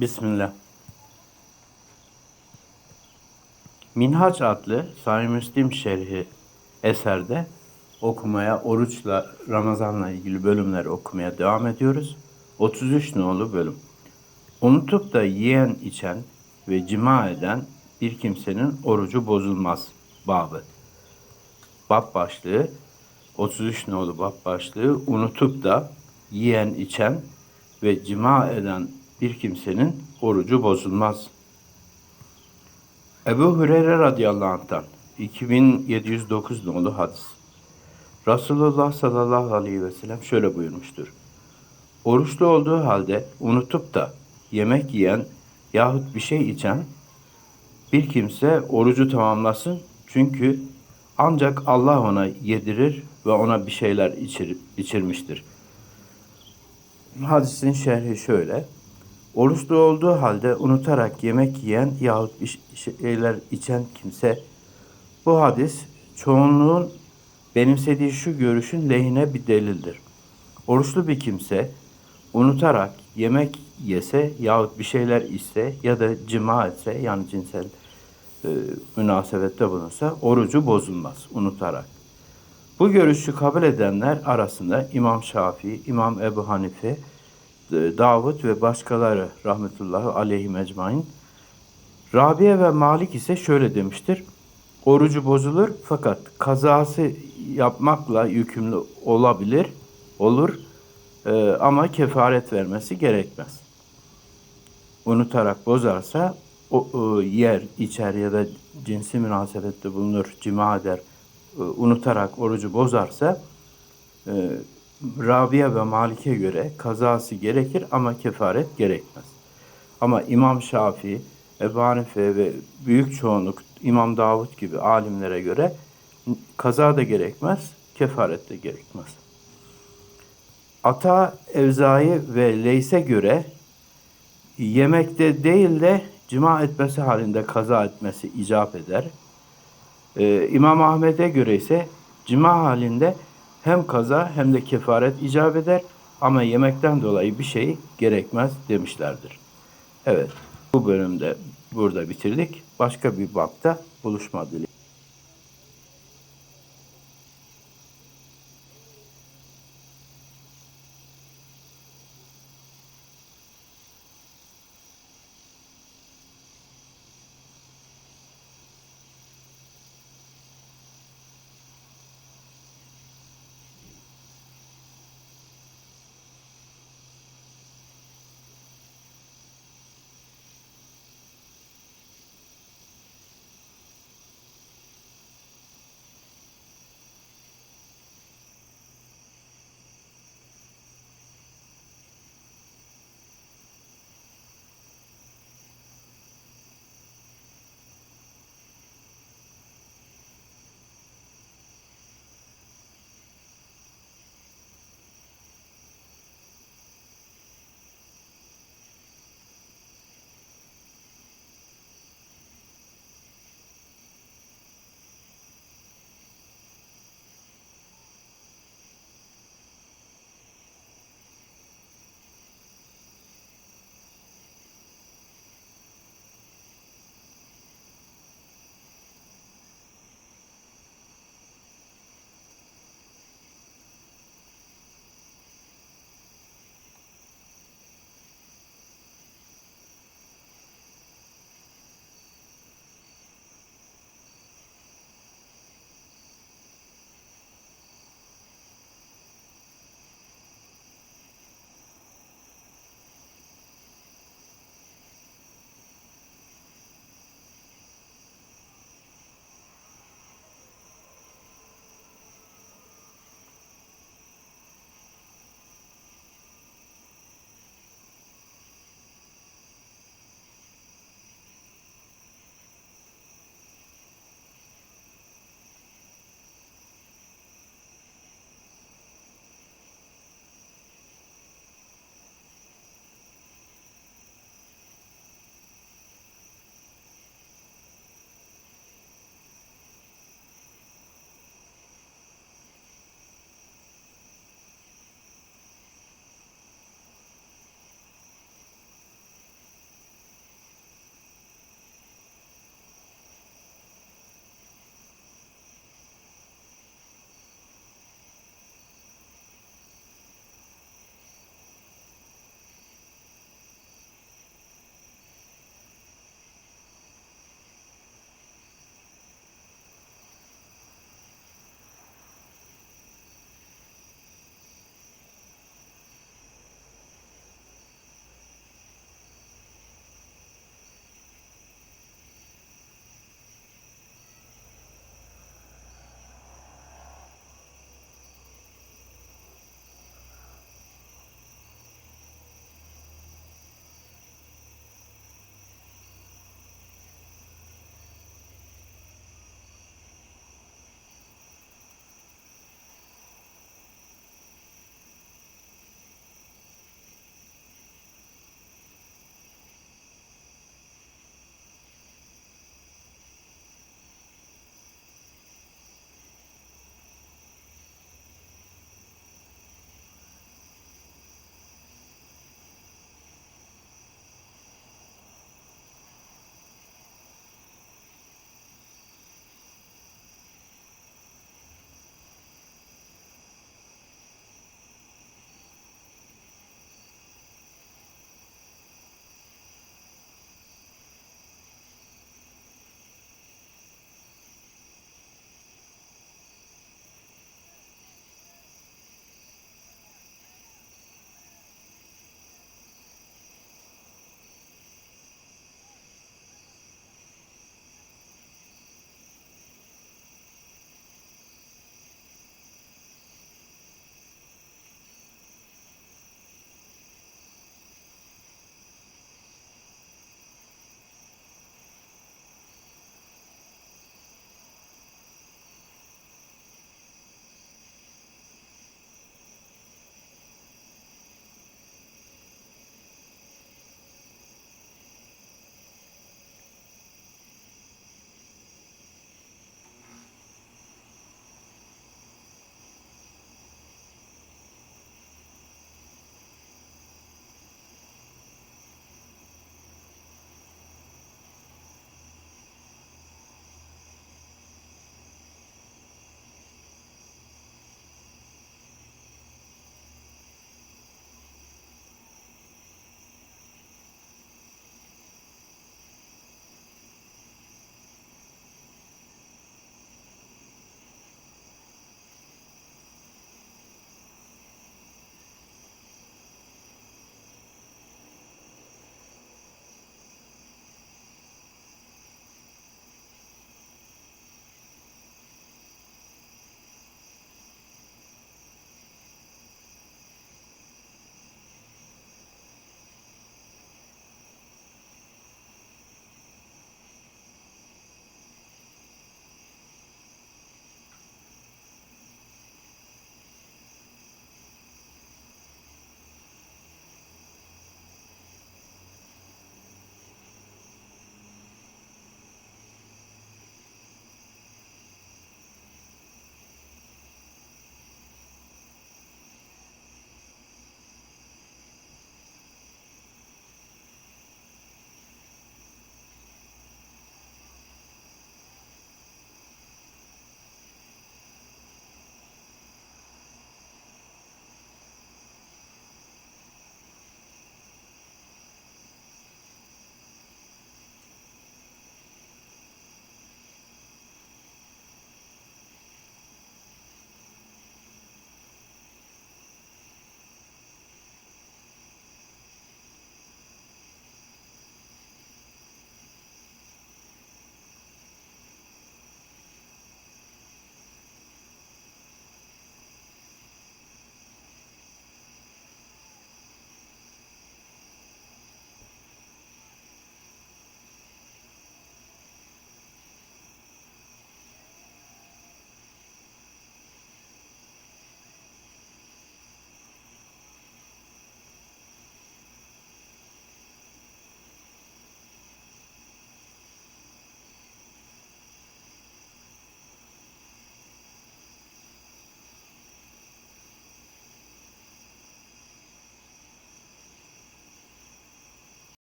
Bismillah. Minhaç adlı Sahih Müslim şerhi eserde okumaya, oruçla, Ramazan'la ilgili bölümleri okumaya devam ediyoruz. 33 nolu bölüm. Unutup da yiyen, içen ve cima eden bir kimsenin orucu bozulmaz babı. Bab başlığı 33 nolu bab başlığı unutup da yiyen, içen ve cima eden bir kimsenin orucu bozulmaz. Ebu Hureyre radıyallahu anh'tan 2709 nolu hadis. Resulullah sallallahu aleyhi ve sellem şöyle buyurmuştur. Oruçlu olduğu halde unutup da yemek yiyen yahut bir şey içen bir kimse orucu tamamlasın. Çünkü ancak Allah ona yedirir ve ona bir şeyler içir, içirmiştir. Hadisin şerhi şöyle. Oruçlu olduğu halde unutarak yemek yiyen yahut şeyler içen kimse bu hadis çoğunluğun benimsediği şu görüşün lehine bir delildir. Oruçlu bir kimse unutarak yemek yese yahut bir şeyler içse ya da cima etse yani cinsel e, münasebette bulunsa orucu bozulmaz unutarak. Bu görüşü kabul edenler arasında İmam Şafii, İmam Ebu Hanife, Davud ve başkaları rahmetullahi aleyhi ecmain. Rabia ve Malik ise şöyle demiştir. Orucu bozulur fakat kazası yapmakla yükümlü olabilir, olur e, ama kefaret vermesi gerekmez. Unutarak bozarsa o, o yer, içer ya da cinsi münasebette bulunur, cima eder, e, unutarak orucu bozarsa e, Rabia ve Malik'e göre kazası gerekir ama kefaret gerekmez. Ama İmam Şafii, Ebu Hanife ve büyük çoğunluk İmam Davud gibi alimlere göre kaza da gerekmez, kefaret de gerekmez. Ata, Evzai ve Leys'e göre yemekte değil de cima etmesi halinde kaza etmesi icap eder. Ee, İmam Ahmet'e göre ise cima halinde hem kaza hem de kefaret icap eder ama yemekten dolayı bir şey gerekmez demişlerdir. Evet, bu bölümde burada bitirdik. Başka bir bapta buluşma dileğiyle.